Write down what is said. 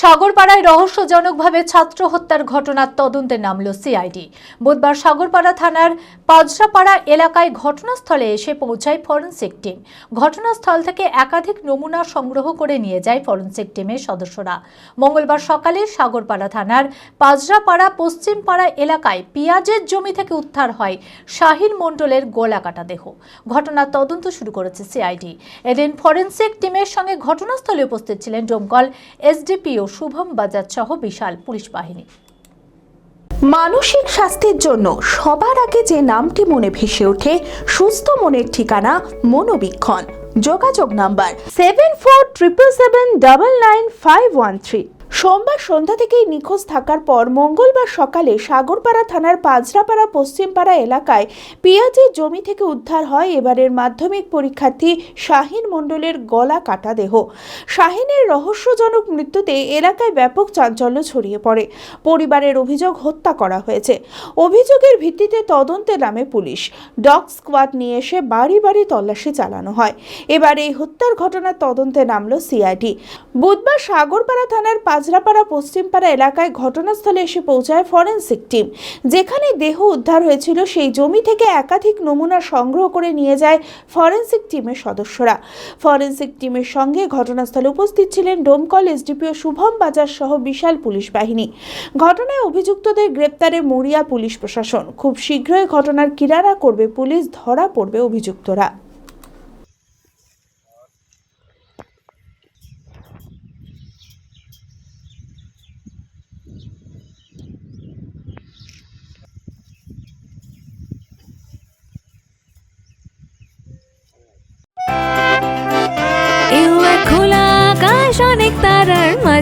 সাগরপাড়ায় রহস্যজনকভাবে ছাত্র হত্যার ঘটনার তদন্তে নামল সিআইডি। বুধবার সাগরপাড়া থানার পাজরাপাড়া এলাকায় ঘটনাস্থলে এসে পৌঁছায় ফরেনসিক টিম। ঘটনাস্থল থেকে একাধিক নমুনা সংগ্রহ করে নিয়ে যায় ফরেনসিক টিমের সদস্যরা। মঙ্গলবার সকালে সাগরপাড়া থানার পাজরাপাড়া পশ্চিমপাড়া এলাকায় পেঁয়াজের জমি থেকে উদ্ধার হয় শাহিন মণ্ডলের গোলাকাটা দেহ। ঘটনার তদন্ত শুরু করেছে সিআইডি। এদিন ফরেনসিক টিমের সঙ্গে ঘটনাস্থলে উপস্থিত ছিলেন ডোমকল এসডিপিও শুভম বাজাজ সহ বিশাল পুলিশ বাহিনী। মানসিক স্বাস্থ্যের জন্য সবার আগে যে নামটি মনে ভেসে ওঠে, সুস্থ মনের ঠিকানা মনোবীক্ষণ। যোগাযোগ number seven four triple seven double nine five one three সোমবার সন্ধ্যা থেকেই নিখোঁজ থাকার পর মঙ্গলবার সকালে সাগরপাড়া থানার পাজরাপাড়া পশ্চিমপাড়া এলাকায় পেঁয়াজের জমি থেকে উদ্ধার হয়। এবারের মাধ্যমিক পরীক্ষার্থী শাহিন মণ্ডলের গলা কাটা দেহ। শাহিনের রহস্যজনক মৃত্যুতে এলাকায় ব্যাপক চাঞ্চল্য ছড়িয়ে পড়ে। পরিবারের অভিযোগ হত্যা করা হয়েছে। অভিযোগের ভিত্তিতে তদন্তে নামে পুলিশ। ডগ স্কোয়াড নিয়ে এসে বাড়ি বাড়ি তল্লাশি চালানো হয়। এবার এই হত্যার ঘটনার তদন্তে নামলো সিআইডি। বুধবার সাগরপাড়া থানার পাজরাপাড়া পশ্চিমপাড়া এলাকায় ঘটনাস্থলে এসে পৌঁছায় ফরেন্সিক টিম। যেখানে দেহ উদ্ধার হয়েছিল, সেই জমি থেকে একাধিক নমুনা সংগ্রহ করে নিয়ে যায় ফরেন্সিক টিমের সদস্যরা। ফরেন্সিক টিমের সঙ্গে ঘটনাস্থলে উপস্থিত ছিলেন ডোমকল এসডিপিও শুভম বাজার সহ বিশাল পুলিশ বাহিনী। ঘটনায় অভিযুক্তদের গ্রেপ্তারে মরিয়া পুলিশ প্রশাসন। খুব শীঘ্রই ঘটনার কিনারা করবে পুলিশ, ধরা পড়বে অভিযুক্তরা।